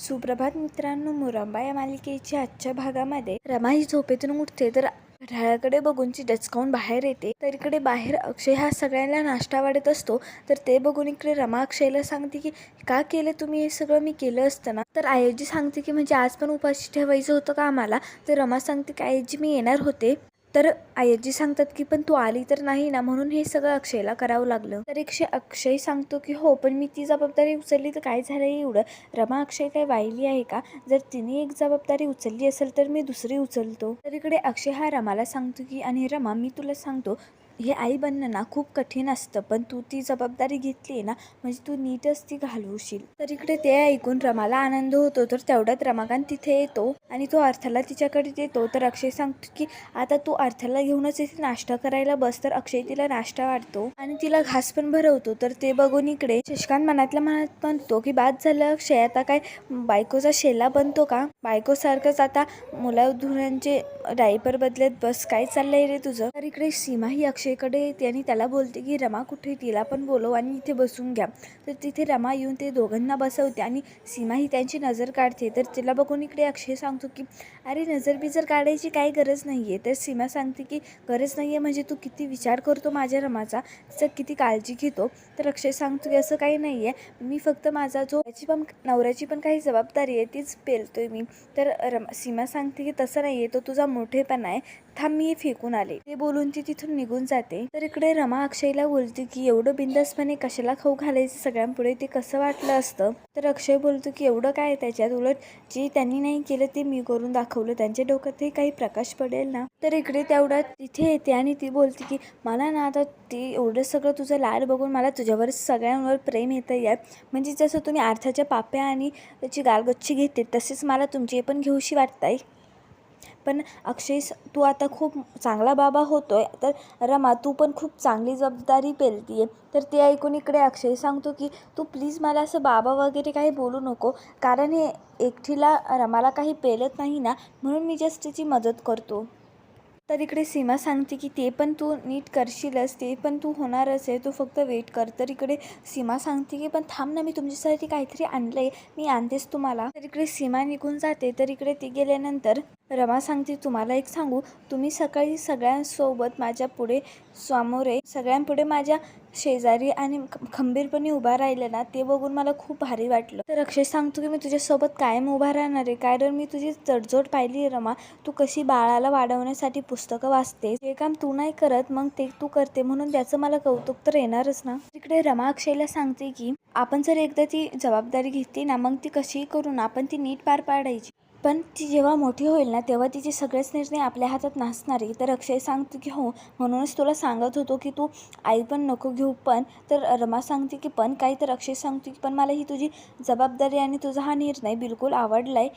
सुप्रभात मित्रांनो मुरंबा या मालिकेच्या आजच्या भागामध्ये रमा ही झोपेतून उठते. तर घड्याळाकडे बघून ती डचकावून बाहेर येते तर इकडे बाहेर अक्षय हा सगळ्यांना नाश्ता वाढत असतो. तर ते बघून इकडे रमा अक्षयला सांगते की का केलं तुम्ही हे सगळं? मी केलं असतं ना. तर आयोजी सांगते की म्हणजे आज पण उपाशी ठेवायचं होतं का आम्हाला? तर रमा सांगते की आयोजी मी येणार होते. तर आयजी सांगतात की पण तू आली तर नाही ना? म्हणून हे सगळं अक्षयला करावं लागलं. तर एकशे अक्षय सांगतो की हो पण मी ती जबाबदारी उचलली तर काय झालं एवढं? रमा अक्षय काय वाहिली आहे का? जर तिने एक जबाबदारी उचलली असेल तर मी दुसरी उचलतो. तर इकडे अक्षय हा रमाला सांगतो की आणि रमा मी तुला सांगतो हे आई बनणं ना खूप कठीण असतं पण तू ती जबाबदारी घेतली आहे ना म्हणजे तू नीटच ती घालवशील. तर इकडे ते ऐकून रमाला आनंद होतो तर तेवढ्यात रमाकांत तिथे येतो आणि तो अर्थाला तिच्याकडे देतो. तर अक्षय सांगतो की आता तू अर्थाला घेऊनच इथे नाश्ता करायला बस. तर अक्षय तिला नाश्ता वाढतो आणि तिला घास पण भरवतो. तर ते बघून इकडे शशकांत मनातल्या मनात म्हणतो की बाद झालं अक्षय आता काय बायकोचा शेला बनतो का? बायकोसारखंच आता मुला धुऱ्यांचे डायपर बदलत बस काय चाललंय रे तुझं? तर इकडे सीमा ही अक्षयकडे येते आणि त्याला बोलते की रमा कुठे तिला पण बोलव आणि इथे बसून घ्या. तर तिथे रमा येऊन ते दोघांना बसवते आणि सीमा ही त्यांची नजर काढते. तर तिला बघून इकडे अक्षय सांगतो की अरे नजर बिजर काढायची काही गरज नाही आहे तर सीमा सांगते की गरज नाही आहे म्हणजे तू किती विचार करतो माझ्या रमाचा? तिचा किती काळजी घेतो? तर अक्षय सांगतो की असं काही नाही आहे मी फक्त माझा जो याची पण नवऱ्याची पण काही जबाबदारी आहे तीच पेलतोय मी. तर रमा सीमा सांगते की तसं नाही आहे तो तुझा मोठेपणा आहे. थांब मी फेकून आले. ते बोलून ती तिथून निघून जाते. तर इकडे रमा अक्षयला बोलते की एवढं बिंदासपणे कशाला खाऊ घालायचं? सगळ्यांपुढे ते कसं वाटलं असतं? तर अक्षय बोलतो की एवढं काय? त्याच्यात उलट जे त्यांनी नाही केलं ते मी करून दाखवलं. त्यांच्या डोक्यातही काही प्रकाश पडेल ना? तर इकडे तेवढ्यात तिथे येते आणि ती बोलते की मला ना आता ते एवढं सगळं तुझं लाड बघून मला तुझ्यावर सगळ्यांवर प्रेम येतं यार. म्हणजे जसं तुम्ही अर्थाच्या पाप्या आणि त्याची गालगच्ची घेते तसेच मला तुमचे पण घेऊशी वाटताय. पण अक्षय तू आता खूप चांगला बाबा होतो आहे तर रमा तू पण खूप चांगली जबाबदारी पेलती आहे तर ते ऐकून इकडे अक्षय सांगतो की तू प्लीज मला असं बाबा वगैरे काही बोलू नको कारण हे एकटीला रमाला काही पेलत नाही ना म्हणून मी जस्ट तिची मदत करतो. तर इकडे सीमा सांगते की ते पण तू नीट करशीलच ते पण तू होणारच आहे तू फक्त वेट कर. तर इकडे सीमा सांगते की पण थांब ना मी तुमच्यासाठी काहीतरी आणलं आहे मी आणतेच तुम्हाला. तर इकडे सीमा निघून जाते. तर इकडे ती गेल्यानंतर रमा सांगते तुम्हाला एक सांगू तुम्ही सकाळी सगळ्यांसोबत माझ्या पुढे समोरे सगळ्यांपुढे माझ्या शेजारी आणि खंबीरपणे उभा राहिले ना ते बघून मला खूप भारी वाटलं. तर अक्षय सांगतो की मी तुझ्यासोबत कायम उभा राहणार आहे. कारण मी तुझी तडजोड पाहिली आहे रमा. तू कशी बाळाला वाढवण्यासाठी पुस्तकं वाचते जे काम तू नाही करत मग ते तू करते. म्हणून त्याचं मला कौतुक तर येणारच ना. तिकडे रमा अक्षयला सांगते की आपण जर एकदा ती जबाबदारी घेतली ना मग ती कशीही करू ना आपण ती नीट पार पाडायची. पण ती जेव्हा मोठी होईल ना तेव्हा तिचे सगळेच निर्णय आपल्या हातात नसणार तर अक्षय सांगतो की हो म्हणूनच तुला सांगत होतो की तू आई पण नको घेऊ पण तर रमा सांगते की पण काही तर अक्षय सांगते की पण मला ही तुझी जबाबदारी आणि तुझा हा निर्णय बिलकुल आवडला आहे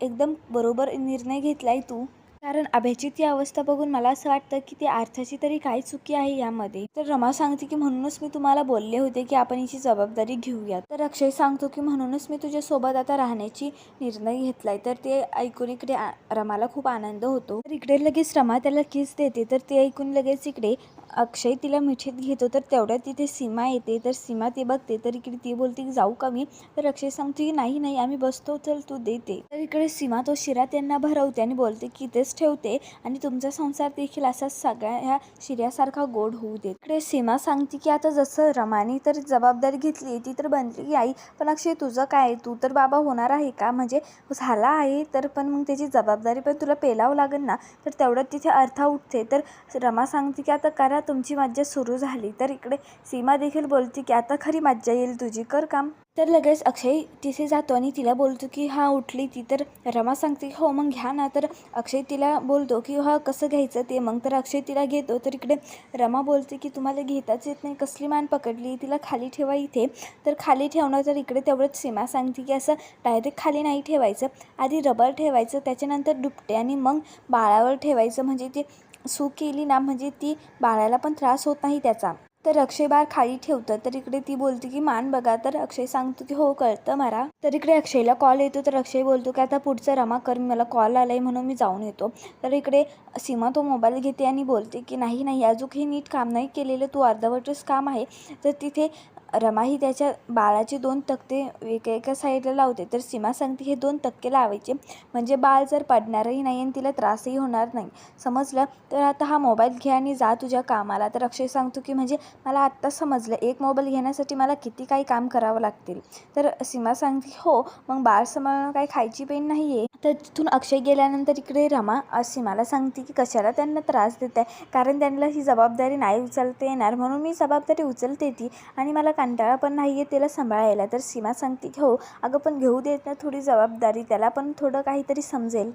एकदम बरोबर निर्णय घेतला आहे तू. कारण अभ्याची ती अवस्था बघून मला असं वाटतं की ती अर्थाची तरी काय चुकी आहे यामध्ये. तर रमा सांगते की म्हणूनच मी तुम्हाला बोलले होते की आपण हिची जबाबदारी घेऊया तर अक्षय सांगतो की म्हणूनच मी तुझ्यासोबत आता राहण्याची निर्णय घेतलाय. तर ते ऐकून इकडे रमाला खूप आनंद होतो. तर इकडे लगेच रमा त्याला किस देते. तर ते ऐकून लगेच इकडे अक्षय तिला मिठीत घेतो तर तेवढ्यात तिथे सीमा येते. तर सीमा ते बघते तर इकडे ती बोलते की जाऊ का मी? तर अक्षय सांगतो की नाही नाही आम्ही बसतो चल तू देते. तर इकडे सीमा तो शिरा त्यांना भरवते आणि बोलते की इथेच ठेवते आणि तुमचा संसार देखील असा सगळ्या ह्या शिऱ्यासारखा गोड होऊ दे. इकडे सीमा सांगते की आता जसं रमाने तर जबाबदारी घेतली ती तर बनली की आई. पण अक्षय तुझं काय तू तर बाबा होणार आहे का? म्हणजे झाला आहे तर पण मग त्याची जबाबदारी पण तुला पेलावं लागेल ना? तर तेवढ्यात तिथे अर्था उठते. तर रमा सांगते की आता करा तुमची मज्जा सुरू झाली. तर इकडे सीमा देखील बोलते की आता खरी मज्जा येईल तुझी. कर काम. तर लगेच अक्षय तिथे जातो आणि तिला बोलतो की हा उठली ती. तर रमा सांगते की हो मग घ्या ना. तर अक्षय तिला बोलतो की हा कसं घ्यायचं ते? मग तर अक्षय तिला घेतो. तर इकडे रमा बोलते की तुम्हाला घेताच येत नाही. कसली मान पकडली? तिला खाली ठेवा इथे. तर खाली ठेवणं तर इकडे तेवढंच सीमा सांगते की असं डायरेक्ट खाली नाही ठेवायचं. आधी रबर ठेवायचं त्याच्यानंतर दुपटे आणि मग बाळावर ठेवायचं. म्हणजे ते सू केली ना म्हणजे ती बाळाला पण त्रास होत नाही त्याचा. तर अक्षय बाळ खाली ठेवतं तर इकडे ती बोलते की मान बघा. तर अक्षय सांगतो की हो कळतं मला. तर इकडे अक्षयला कॉल येतो तर अक्षय बोलतो की आता पुढचं रमा कर मला कॉल आला आहे म्हणून मी जाऊन येतो. तर इकडे सीमा तो मोबाईल घेते आणि बोलते की नाही नाही अजून हे नीट काम नाही केलेलं तू अर्धवटच काम आहे. तर तिथे रमा ही त्याच्या बाळाचे दोन तक्ते एका एका साईडला लावते. तर सीमा सांगते हे दोन तक्के लावायचे. म्हणजे बाळ जर पडणारही नाही आणि तिला त्रासही होणार नाही. समजलं? तर आता हा मोबाईल घ्या आणि जा तुझ्या कामाला. तर अक्षय सांगतो की म्हणजे मला आत्ता समजलं. एक मोबाईल घेण्यासाठी मला किती काही काम करावं लागतील. तर सीमा सांगते हो. मग बाळ सांभाळणं काही खायची पेन नाही आहे तर तिथून अक्षय गेल्यानंतर इकडे रमा अशी मला सांगते की कशाला त्यांना त्रास देत आहे कारण त्यांना ही जबाबदारी नाही उचलता येणार. म्हणून मी जबाबदारी उचलते ती आणि मला कंटाळा पण नाही आहे त्याला सांभाळायला. तर सीमा सांगते की हो अगं पण घेऊ देत ना थोडी जबाबदारी. त्याला पण थोडं काहीतरी समजेल.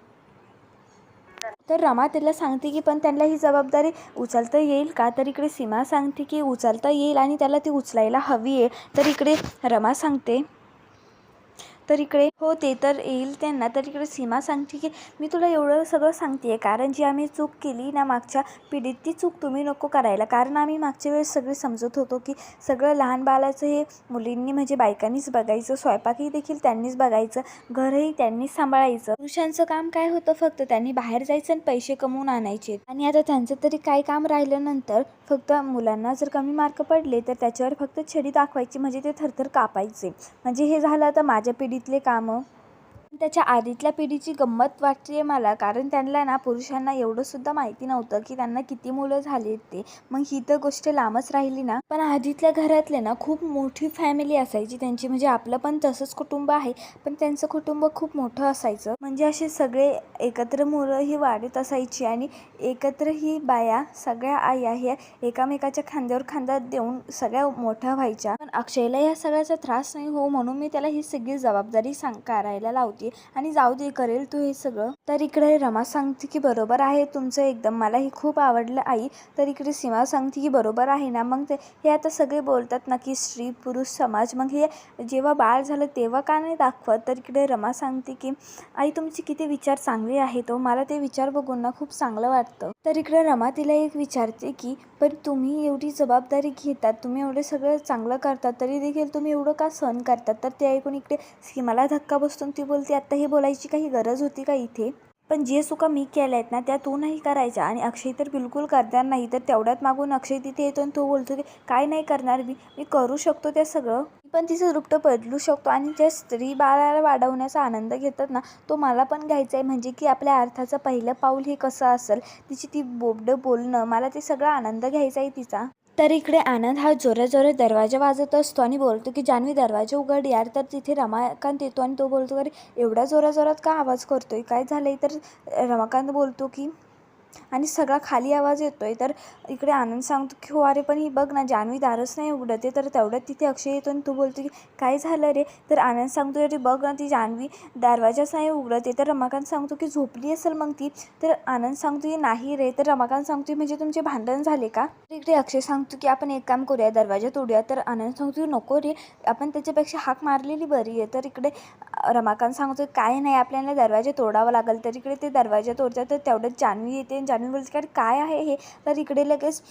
तर रमा त्याला सांगते की पण त्यांना ही जबाबदारी उचलता येईल का? तर इकडे सीमा सांगते की उचलता येईल आणि त्याला ती उचलायला हवी आहे. तर इकडे रमा सांगते तर इकडे हो ते तर येईल त्यांना. तर इकडे सीमा सांगते की मी तुला एवढं सगळं सांगते आहे कारण जी आम्ही चूक केली ना मागच्या पिढीत ती चूक तुम्ही नको करायला. कारण आम्ही मागच्या वेळेस सगळे समजत होतो की सगळं लहान बालाचं हे मुलींनी म्हणजे बायकांनीच बघायचं. स्वयंपाकही देखील त्यांनीच बघायचं. घरही त्यांनीच सांभाळायचं. पुरुषांचं काम काय होतं फक्त त्यांनी बाहेर जायचं आणि पैसे कमवून आणायचे. आणि आता त्यांचं तरी काय काम राहिलं नंतर फक्त मुलांना जर कमी मार्क पडले तर त्याच्यावर फक्त छडी दाखवायची म्हणजे ते थरथर कापायचे. म्हणजे हे झालं तर माझ्या पिढीतले कामं त्याच्या आधीतल्या पिढीची गंमत वाटते मला कारण त्यांना ना पुरुषांना एवढं सुद्धा माहिती नव्हतं की त्यांना किती मुलं झाली ते. मग ही तर गोष्ट लांबच राहिली ना. पण आधीतल्या घरातले ना खूप मोठी फॅमिली असायची त्यांची. म्हणजे आपलं पण तसंच कुटुंब आहे पण त्यांचं कुटुंब खूप मोठं असायचं. म्हणजे असे सगळे एकत्र मुलं ही वाढत असायची आणि एकत्र ही बाया सगळ्या आया ह्या एकामेकाच्या खांद्यावर खांदा देऊन सगळ्या मोठ्या व्हायच्या. पण अक्षयला या सगळ्याचा त्रास नाही हो म्हणून मी त्याला ही सगळी जबाबदारी सांग करायला लावते. आणि जाऊ दे करेल तू हे सगळं. तर इकडे रमा सांगते की बरोबर आहे तुमचं एकदम मला हे खूप आवडलं आई. तर इकडे सीमा सांगते की बरोबर आहे ना? मग ते हे आता सगळे बोलतात ना की स्त्री पुरुष समाज. मग हे जेव्हा बाळ झालं तेव्हा का नाही दाखवत? तर इकडे रमा सांगते की आई तुमचे किती विचार चांगले आहेत तो मला ते विचार बघून ना खूप चांगलं वाटतं. तर इकडे रमा तिला एक विचारते की पण तुम्ही एवढी जबाबदारी घेतात. तुम्ही एवढे सगळं चांगलं करतात. तरी देखील तुम्ही एवढं का सहन करतात? तर ते ऐकून इकडे सीमाला धक्का बसतो ती बोलते आत्ता हे बोलायची काही गरज होती का इथे? पण जे चुका मी केल्या आहेत ना त्या तू नाही करायच्या. आणि अक्षय तर बिलकुल करणार नाही. तर तेवढ्यात मागून अक्षय तिथे येतो आणि तो बोलतो की काय नाही करणार मी? मी करू शकतो त्या सगळं. पण तिचं रूप बदलू शकतो. आणि ज्या स्त्री बाळाला वाढवण्याचा आनंद घेतात ना तो मला पण घ्यायचा आहे. म्हणजे की आपल्या अर्थाचं पहिलं पाऊल हे कसं असेल? तिची ती बोबडं बोलणं. मला ते सगळा आनंद घ्यायचा आहे तिचा. तर इकडे आनंद हा जोरात जोरात दरवाजा वाजत असतो आणि बोलतो की जान्हवी दरवाजा उघड यार तर तिथे रमाकांत येतो आणि तो बोलतो अरे एवढा जोरा जोरात का आवाज करतोय? काय झालंय? तर रमाकांत बोलतो की आणि सगळा खाली आवाज येतो आहे तर इकडे आनंद सांगतो की हो अरे पण ही बघ ना जान्हवी दारच नाही उघडते तर तेवढ्यात तिथे अक्षय येतो आणि तू बोलतो की काय झालं रे? तर आनंद सांगतो अरे बघ ना ती जान्हवी दरवाजाच नाही उघडते तर रमाकांत सांगतो की झोपली असेल मग ती? तर आनंद सांगतो की नाही रे. तर रमाकांत सांगतो म्हणजे तुमचे भांडण झाले का? तर इकडे अक्षय सांगतो की आपण एक काम करूया दरवाजा तोडूया. तर आनंद सांगतो की नको रे आपण त्याच्यापेक्षा हाक मारलेली बरी आहे. तर इकडे रमाकांत सांगतो काय नाही आपल्याला दरवाजा तोडावा लागेल. तर इकडे ते दरवाजा तोडतात तर तेवढ्यात जान्हवी येते जाणून जान्हवी बोलते काय आहे हे? तर इकडे लगेच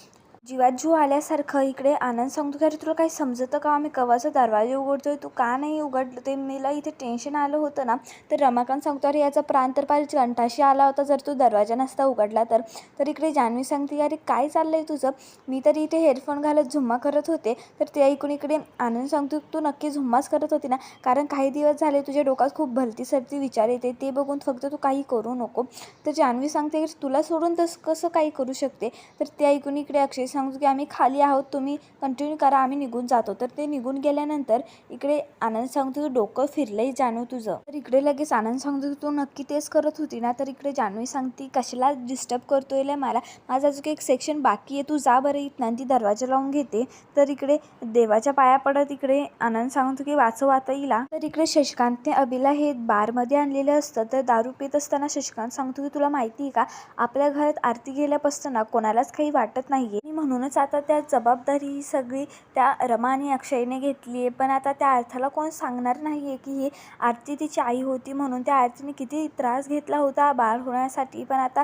जीवात जीव आल्यासारखं इकडे आनंद सांगतो. की अरे तुला काही समजतं का? आम्ही कवाचा दरवाजा उघडतोय. तू का नाही उघडलं? ते मला इथे टेन्शन आलं होतं ना तर रमाकांत सांगतो अरे याचा प्राण तर पाहिजे कंठाशी आला होता. जर तू दरवाजा नसता उघडला तर तर इकडे जान्हवी सांगते अरे काय चाललं आहे तुझं? मी तर इथे हेडफोन घालत झुम्मा करत होते तर ते ऐकून इकडे आनंद सांगतो तू नक्की झुम्माच करत होती ना? कारण काही दिवस झाले तुझ्या डोक्यात खूप भलती सरती विचार येते. ते बघून फक्त तू काही करू नको. तर जान्हवी सांगते तुला सोडून तसं कसं काही करू शकते? तर ते ऐकून इकडे अक्षय सांगतो की आम्ही खाली आहोत तुम्ही कंटिन्यू करा आम्ही निघून जातो. तर ते निघून गेल्यानंतर इकडे आनंद सांगतो की डोकं फिरलंही जानू तुझं. तर इकडे लगेच आनंद सांगतो की तू नक्की तेच करत होती ना? तर इकडे जानवी सांगते कशाला डिस्टर्ब करतोय लय मला? माझा अजून एक सेक्शन बाकी आहे तू जा बरं इथं ती दरवाजा लावून घेते. तर इकडे देवाच्या पाया पडत इकडे आनंद सांगतो की वाचव आता हिला. तर इकडे शशिकांतने अभिला हे बारमध्ये आणलेलं असतं. तर दारू पित असताना शशिकांत सांगतो की तुला माहिती आहे का? आपल्या घरात आरती गेल्यापासून ना कोणालाच काही वाटत नाही आहे म्हणूनच आता त्या जबाबदारी ही सगळी त्या रमा आणि अक्षयने घेतली आहे. पण आता त्या अर्थाला कोण सांगणार नाही आहे की ही आरती तिची आई होती म्हणून त्या आरतीने किती त्रास घेतला होता बाळ होण्यासाठी. पण आता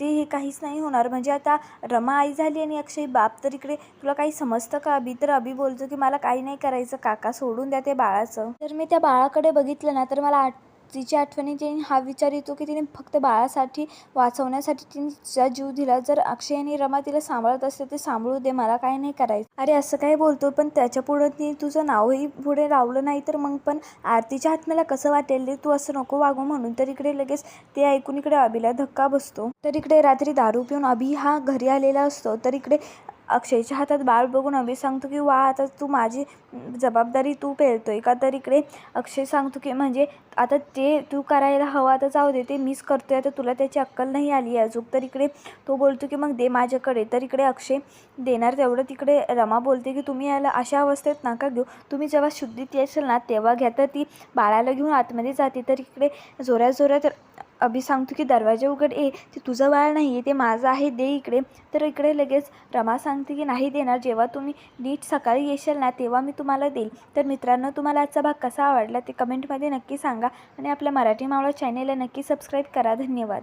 ते हे काहीच नाही होणार. म्हणजे आता रमा आई झाली आणि अक्षय बाप तर इकडे तुला काही समजतं का? अभि तर अभि बोलतो की मला काही नाही करायचं. काका सोडून द्या ते बाळाचं. तर मी त्या बाळाकडे बघितलं ना तर मला आठ तिच्या आठवणीत येते हा विचार येतो की तिने फक्त बाळासाठी वाचवण्यासाठी तिने तिचा जीव दिला. जर अक्षय आणि रमा तिला सांभाळत असते ते सांभाळू दे मला काय नाही करायचं. अरे असं काही बोलतो पण त्याच्या पुढं ती तुझं नावही पुढे लावलं नाही तर मग पण आरतीच्या आत्म्याला कसं वाटेल रे? तू असं नको वागू म्हणून तर इकडे लगेच ते ऐकून इकडे अभिला धक्का बसतो. तर इकडे रात्री दारू पिऊन अभि हा घरी आलेला असतो. तर इकडे अक्षयच्या हातात बाळ बघून अभि सांगतो की वा आता तू माझी जबाबदारी तू पेलतोय का? तर इकडे अक्षय सांगतो की म्हणजे आता ते तू करायला हवं आता जाऊ दे ते मीच आहे आता तुला त्याची अक्कल नाही आली आहे अजून. तर इकडे तो बोलतो की मग दे माझ्याकडे. तर इकडे अक्षय देणार तेवढं. तिकडे रमा बोलते की तुम्ही याला अशा अवस्थेत नका घेऊ. तुम्ही जेव्हा शुद्धीत येशील ना तेव्हा घ्या. तर ती बाळाला घेऊन आतमध्ये जाते. तर इकडे जोऱ्या जोऱ्यात अभि सांगतो की दरवाजा उघड ए ते तुझं बाळ नाही आहे ते माझं आहे दे इकडे. तर इकडे लगेच रमा सांगते की नाही देणार जेव्हा तुम्ही नीट सकाळी येशाल ना तेव्हा मी तुम्हाला देईल तर मित्रांनो तुम्हाला आजचा भाग कसा आवडला ते कमेंटमध्ये नक्की सांगा आणि आपल्या मराठी मावळा चॅनेलला नक्की सबस्क्राईब करा. धन्यवाद.